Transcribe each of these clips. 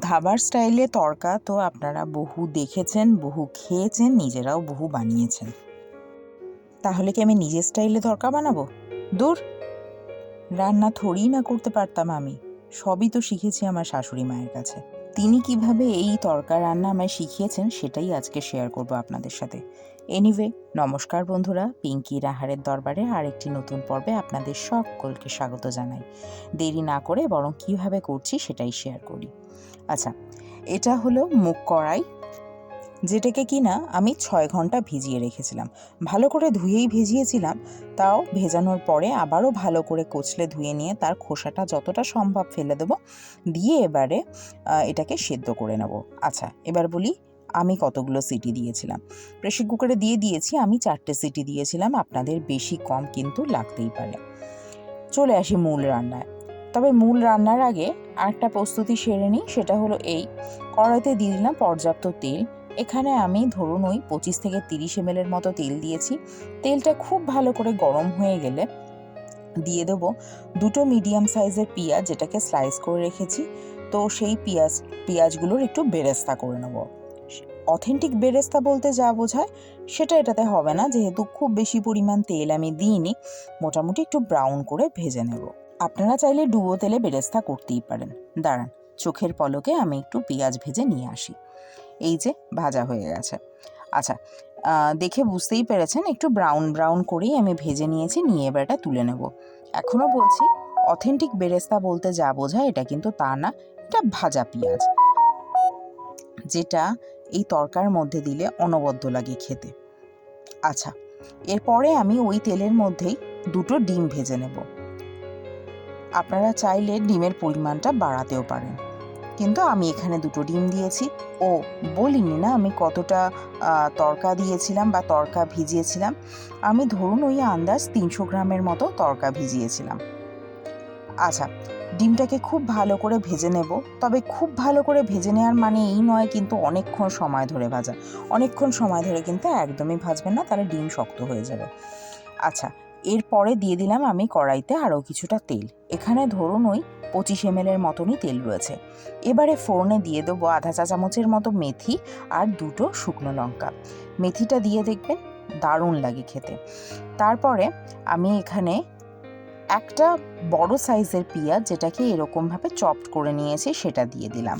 ধাবার স্টাইলে তড়কা তো আপনারা বহু দেখেছেন, বহু খেয়েছেন, নিজেরাও বহু বানিয়েছেন। তাহলে কি আমি নিজের স্টাইলে তড়কা বানাবো? দূর। রান্না থোড়ি না করতে পারতাম আমি। সবই তো শিখেছি আমার শাশুড়ি মায়ের কাছে। তিনি কীভাবে এই তড়কা রান্না আমায় শিখিয়েছেন সেটাই আজকে শেয়ার করব আপনাদের সাথে। এনিওয়ে নমস্কার বন্ধুরা, পিঙ্কি রাহারের দরবারে আরেকটি নতুন পর্বে আপনাদের সকলকে স্বাগত জানাই। দেরি না করে বরং কীভাবে করছি সেটাই শেয়ার করি। আচ্ছা এটা হলো মুগ কড়াই, যেটাকে কিনা আমি ছয় ঘণ্টা ভিজিয়ে রেখেছিলাম। ভালো করে ধুয়েই ভিজিয়েছিলাম, তাও ভেজানোর পরে আবারও ভালো করে কচলে ধুয়ে নিয়ে তার খোসাটা যতটা সম্ভব ফেলে দেবো, দিয়ে এবারে এটাকে সেদ্ধ করে নেব। আচ্ছা এবার বলি আমি কতগুলো সিটি দিয়েছিলাম। প্রেশার কুকারে দিয়ে দিয়েছি, আমি চারটে সিটি দিয়েছিলাম, আপনাদের বেশি কম কিন্তু লাগতেই পারে। চলে আসি মূল রান্নায়। তবে মূল রান্নার আগে আরেকটা প্রস্তুতি সেরে নিই, সেটা হলো এই, কড়াইতে দিয়ে দিলাম পর্যাপ্ত তেল। এখানে আমি ধরুন ওই পঁচিশ থেকে তিরিশ এম এর মতো তেল দিয়েছি। তেলটা খুব ভালো করে গরম হয়ে গেলে দিয়ে দেব দুটো মিডিয়াম সাইজের পেঁয়াজ, যেটাকে স্লাইস করে রেখেছি। তো সেই পেঁয়াজ, পেঁয়াজগুলোর একটু বেরেস্তা করে নেব। অথেন্টিক বেরেস্তা বলতে যা বোঝায়, সেটা এটাতে হবে না, যেহেতু খুব বেশি পরিমাণ তেল আমি দিইনি। মোটামুটি একটু ব্রাউন করে ভেজে নেব। আপনারা চাইলে ডুবো তেলে বেরেস্তা করতেই পারেন। দাঁড়ান, চোখের পলকে আমি একটু পেঁয়াজ ভেজে নিয়ে আসি। এই যে, ভাজা হয়ে গেছে। আচ্ছা দেখে বুঝতেই পেরেছেন, একটু ব্রাউন ব্রাউন করেই আমি ভেজে নিয়েছি, নিয়ে এবার এটা তুলে নেব। এখনও বলছি, অথেন্টিক বেরেস্তা বলতে যা বোঝায়, এটা কিন্তু তা না, এটা ভাজা পেঁয়াজ। যেটা এই তরকার মধ্যে দিলে অনবদ্য লাগে খেতে। আচ্ছা এরপরে আমি ওই তেলের মধ্যেই দুটো ডিম ভেজে নেব। আপনারা চাইলে ডিমের পরিমাণটা বাড়াতেও পারেন। কিন্তু আমি এখানে দুটো ডিম দিয়েছি। ও, বলিনি না আমি কতটা তরকা দিয়েছিলাম বা তরকা ভিজিয়েছিলাম। আমি ধরুন ওই আন্দাজ তিনশো গ্রামের মতো তরকা ভিজিয়েছিলাম। আচ্ছা ডিমটাকে খুব ভালো করে ভেজে নেব। তবে খুব ভালো করে ভেজে নেওয়ার মানে এই নয় কিন্তু অনেকক্ষণ সময় ধরে ভাজা। অনেকক্ষণ সময় ধরে কিন্তু একদমই ভাজবেন না, তাহলে ডিম শক্ত হয়ে যাবে। আচ্ছা এরপরে দিয়ে দিলাম আমি কড়াইতে আরও কিছুটা তেল। এখানে ধরুন ওই পঁচিশ এম এর মতনই তেল রয়েছে। এবারে ফোড়নে দিয়ে দেবো আধা চা চামচের মতো মেথি আর দুটো শুকনো লঙ্কা। মেথিটা দিয়ে দেখবেন দারুণ লাগে খেতে। তারপরে আমি এখানে একটা বড় সাইজের পেঁয়াজ যেটাকে এরকমভাবে চপড করে নিয়েছি, সেটা দিয়ে দিলাম।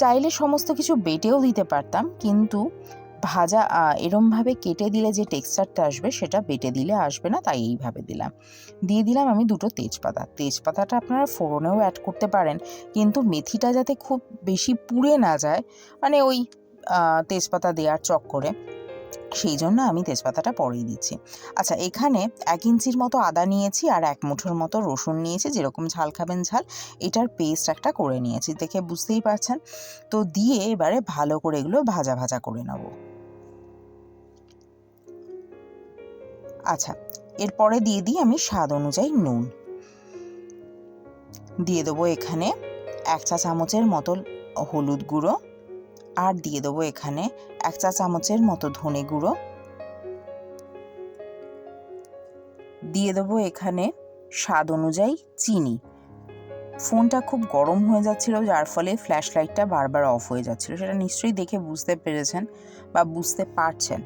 চাইলে সমস্ত কিছু বেটেও দিতে পারতাম, কিন্তু ভাজা এরমভাবে কেটে দিলে যে টেক্সচারটা আসবে, সেটা বেটে দিলে আসবে না, তাই এইভাবে দিলাম। দিয়ে দিলাম আমি দুটো তেজপাতা। তেজপাতাটা আপনারা ফোড়নেও অ্যাড করতে পারেন, কিন্তু মেথিটা যাতে খুব বেশি পুড়ে না যায় মানে ওই তেজপাতা দেওয়ার চক্করে। সেই জন্য আমি তেজপাতাটা পরেই দিচ্ছি। আচ্ছা এখানে এক ইঞ্চির মতো আদা নিয়েছি আর এক মুঠোর মতো রসুন নিয়েছি, যেরকম ঝাল খাবেন ঝাল। এটার পেস্ট একটা করে নিয়েছি, দেখে বুঝতেই পারছেন? তো দিয়ে এবারে ভালো করে এগুলো ভাজা ভাজা করে নেব। আচ্ছা এরপরে দিয়ে দিই আমি স্বাদ অনুযায়ী নুন। দিয়ে দেবো এখানে এক চা চামচের মতো হলুদ গুঁড়ো আর দিয়ে দেবো এখানে এক চা চামচের মতো ধনে গুঁড়ো। দিয়ে দেবো এখানে স্বাদ অনুযায়ী চিনি। ফোনটা খুব গরম হয়ে যাচ্ছিল, যার ফলে ফ্ল্যাশ লাইটটা বারবার অফ হয়ে যাচ্ছিল। সেটা নিশ্চয়ই দেখে বুঝতে পেরেছেন বা বুঝতে পারছেন।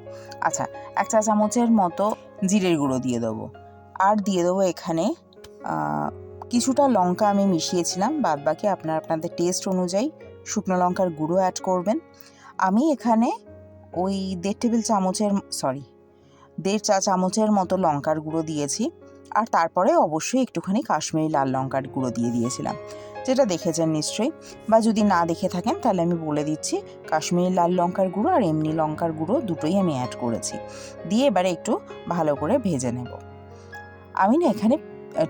আচ্ছা এক চা চামচের মতো জিরের গুঁড়ো দিয়ে দেবো। আর দিয়ে দেবো এখানে কিছুটা লঙ্কা আমি মিশিয়েছিলাম বাদ বাকি আপনার, আপনাদের টেস্ট অনুযায়ী শুকনো লঙ্কার গুঁড়ো অ্যাড করবেন। আমি এখানে ওই দেড় টেবিল চামচের সরি দেড় চা চামচের মতো লঙ্কার গুঁড়ো দিয়েছি। আর তারপরে অবশ্যই একটুখানি কাশ্মীরি লাল লঙ্কার গুঁড়ো দিয়ে দিয়েছিলাম। যেটা দেখেছেন নিশ্চয়ই। বা যদি না দেখে থাকেন, তাহলে আমি বলে দিচ্ছি, কাশ্মীরি লাল লঙ্কার গুঁড়ো আর এমনি লঙ্কার গুঁড়ো দুটোই আমি অ্যাড করেছি। দিয়ে এবারে একটু ভালো করে ভেজে নেব। আমি না এখানে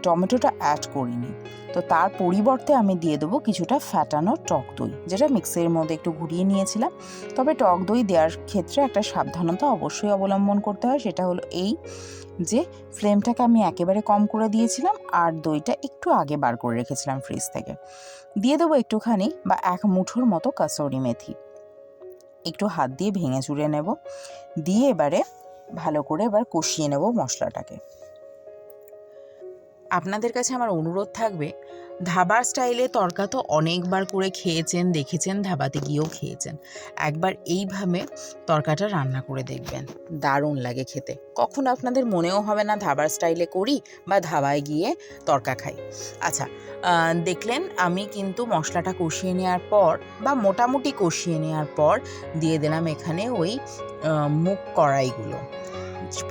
টমেটোটা অ্যাড করিনি। তো তার পরিবর্তে আমি দিয়ে দেবো কিছুটা ফ্যাটানো টক দই, যেটা মিক্সির মধ্যে একটু ঘুরিয়ে নিয়েছিলাম। তবে টক দই দেওয়ার ক্ষেত্রে একটা সাবধানতা অবশ্যই অবলম্বন করতে হয়, সেটা হলো এই যে ফ্লেমটাকে আমি একেবারে কম করে দিয়েছিলাম আর দইটা একটু আগে বার করে রেখেছিলাম ফ্রিজ থেকে। দিয়ে দেবো একটুখানি বা এক মুঠোর মতো কাসৌরি মেথি। একটু হাত দিয়ে ভেঙে চুড়ে নেব। দিয়ে এবারে ভালো করে এবার কষিয়ে নেব মশলাটাকে। আপনাদের কাছে আমার অনুরোধ থাকবে, ধাবার স্টাইলে তরকা তো অনেকবার করে খেয়েছেন, দেখেছেন, ধাবাতে গিয়েও খেয়েছেন। একবার এইভাবে তরকাটা রান্না করে দেখবেন। দারুণ লাগে খেতে। কখনো আপনাদের মনেও হবে না ধাবার স্টাইলে করি বা ধাবায় গিয়ে তরকা খাই। আচ্ছা দেখলেন আমি কিন্তু মশলাটা কষিয়ে নেওয়ার পর বা মোটামুটি কষিয়ে নেওয়ার পর দিয়ে দিলাম এখানে ওই মুগ কড়াইগুলো।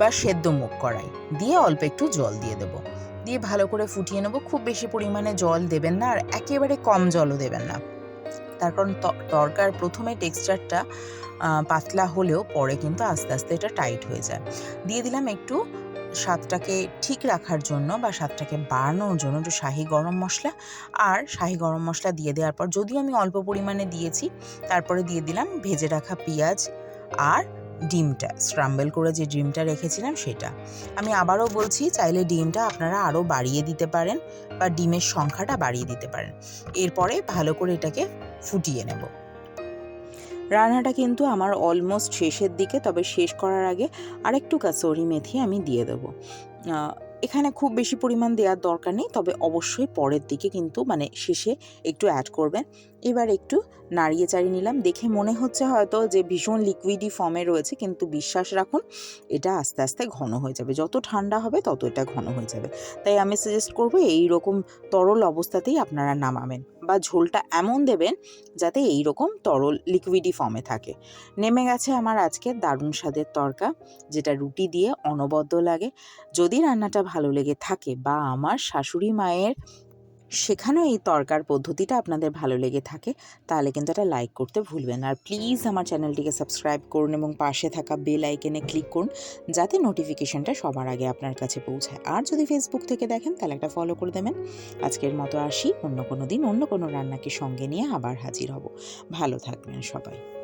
বা সেদ্ধ মুগ কড়াই। দিয়ে অল্প একটু জল দিয়ে দেবো। দিয়ে ভালো করে ফুটিয়ে নেব। খুব বেশি পরিমাণে জল দেবেন না আর একেবারে কম জলও দেবেন না। তার কারণ তরকার প্রথমে টেক্সচারটা পাতলা হলেও পরে কিন্তু আস্তে আস্তে এটা টাইট হয়ে যায়। দিয়ে দিলাম একটু স্বাদটাকে ঠিক রাখার জন্য বা স্বাদটাকে বাড়ানোর জন্য একটু শাহি গরম মশলা। আর শাহি গরম মশলা দিয়ে দেওয়ার পর, যদিও আমি অল্প পরিমাণে দিয়েছি, তারপরে দিয়ে দিলাম ভেজে রাখা পেঁয়াজ আর ডিমটা স্ক্রাম্বল করে যে ডিমটা রেখেছিলাম সেটা। আমি আবারও বলছি, চাইলে ডিমটা আপনারা আরও বাড়িয়ে দিতে পারেন বা ডিমের সংখ্যাটা বাড়িয়ে দিতে পারেন। এরপরে ভালো করে এটাকে ফুটিয়ে নেব। রান্নাটা কিন্তু আমার অলমোস্ট শেষের দিকে, তবে শেষ করার আগে আরেকটু কাসরি মেথি আমি দিয়ে দেবো। এখানে খুব বেশি পরিমাণ দেওয়ার দরকার নেই, তবে অবশ্যই পরের দিকে কিন্তু মানে শেষে একটু অ্যাড করবেন। এবার একটু নাড়িয়ে চাড়িয়ে নিলাম। দেখে মনে হচ্ছে হয়তো যে ভীষণ লিকুইডি ফর্মে রয়েছে, কিন্তু বিশ্বাস রাখুন, এটা আস্তে আস্তে ঘন হয়ে যাবে। যত ঠান্ডা হবে, তত এটা ঘন হয়ে যাবে। তাই আমি সাজেস্ট করব এই রকম তরল অবস্থাতেই আপনারা নামাবেন। বা ঝোলটা এমন দেবেন যাতে এই রকম তরল লিকুইডি ফর্মে থাকে। নেমে গেছে আমার আজকে দারুণ স্বাদের তরকা, যেটা রুটি দিয়ে অনবদ্য লাগে। যদি রান্নাটা ভালো লেগে থাকে বা আমার শাশুড়ি মায়ের শেখানো এই তরকার পদ্ধতিটা আপনাদের ভালো লেগে থাকে, তাহলে কিন্তু এটা লাইক করতে ভুলবেন আর প্লিজ আমার চ্যানেলটিকে সাবস্ক্রাইব করুন এবং পাশে থাকা বেল আইকনে ক্লিক করুন, যাতে নোটিফিকেশনটা সবার আগে আপনার কাছে পৌঁছায়। আর যদি ফেসবুক থেকে দেখেন, তাহলে একটা ফলো করে দেবেন। আজকের মতো আসি, অন্য কোনো দিন অন্য কোনো রান্নাকে সঙ্গে নিয়ে আবার হাজির হব। ভালো থাকবেন সবাই।